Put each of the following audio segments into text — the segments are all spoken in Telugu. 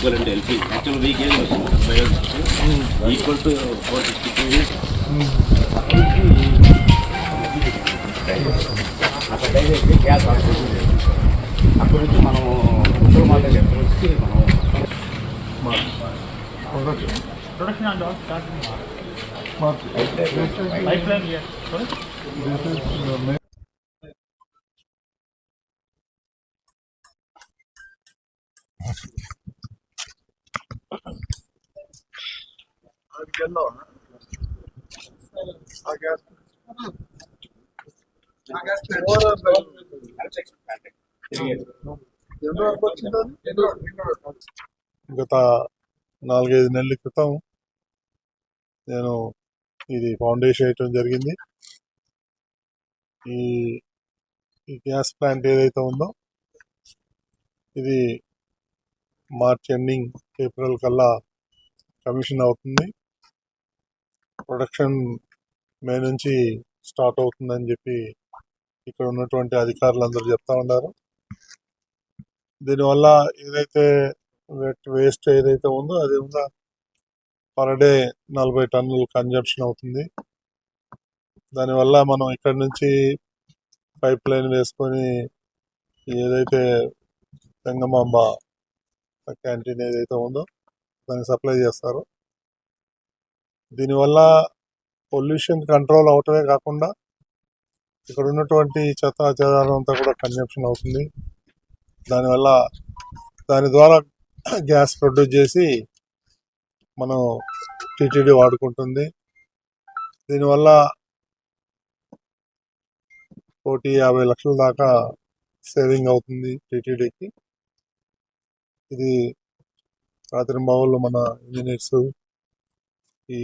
ఈక్వల్ అంటే ఎల్పీ యాక్చువల్ వీక్ ఏజ్ వస్తుంది equal to four sixty kgs అక్కడ గ్యాస్ అక్కడి నుంచి మనం ఉత్తర మాట నుంచి మనం Production and Sorry? గత నాలుగైదు నెలల క్రితం నేను ఇది ఫౌండేషన్ వేయటం జరిగింది. ఈ ఈ గ్యాస్ ప్లాంట్ ఏదైతే ఉందో ఇది మార్చ్ ఎండింగ్ ఏప్రిల్ కల్లా కమిషన్ అవుతుంది. ప్రొడక్షన్ మే నుంచి స్టార్ట్ అవుతుందని చెప్పి ఇక్కడ ఉన్నటువంటి అధికారులు అందరూ చెప్తా ఉన్నారు. దీనివల్ల ఏదైతే వెట్ వేస్ట్ ఏదైతే ఉందో అది ఉందా పర్ డే నలభై టన్నులు కన్జంప్షన్ అవుతుంది. దానివల్ల మనం ఇక్కడ నుంచి పైప్ లైన్ వేసుకొని ఏదైతే గంగమాంబ క్యాంటీన్ ఏదైతే ఉందో దాన్ని సప్లై చేస్తారు. దీనివల్ల పొల్యూషన్ కంట్రోల్ అవటమే కాకుండా ఇక్కడ ఉన్నటువంటి చెత్త చెదారం అంతా కూడా కన్జంప్షన్ అవుతుంది. దానివల్ల దాని ద్వారా గ్యాస్ ప్రొడ్యూస్ చేసి మనం టీటీడీ వాడుకుంటుంది. దీనివల్ల కోటి యాభై లక్షల దాకా సేవింగ్ అవుతుంది టీటీడీకి. ఇది రాత్రి బావుల్లో మన ఇంజనీర్స్ ఈ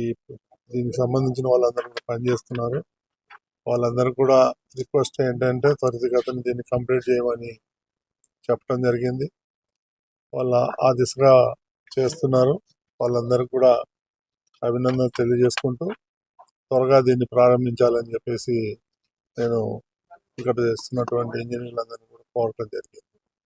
దీనికి సంబంధించిన వాళ్ళందరూ కూడా పనిచేస్తున్నారు వాళ్ళందరూ కూడా రిక్వెస్ట్ ఏంటంటే త్వరితగతిని దీన్ని కంప్లీట్ చేయమని చెప్పడం జరిగింది. వాళ్ళ ఆ దిశగా చేస్తున్నారు. వాళ్ళందరూ కూడా అభినందన తెలియజేసుకుంటూ త్వరగా దీన్ని ప్రారంభించాలని చెప్పేసి నేను ఇక్కడ చేస్తున్నటువంటి ఇంజనీర్లందరినీ కూడా కోరటం జరిగింది.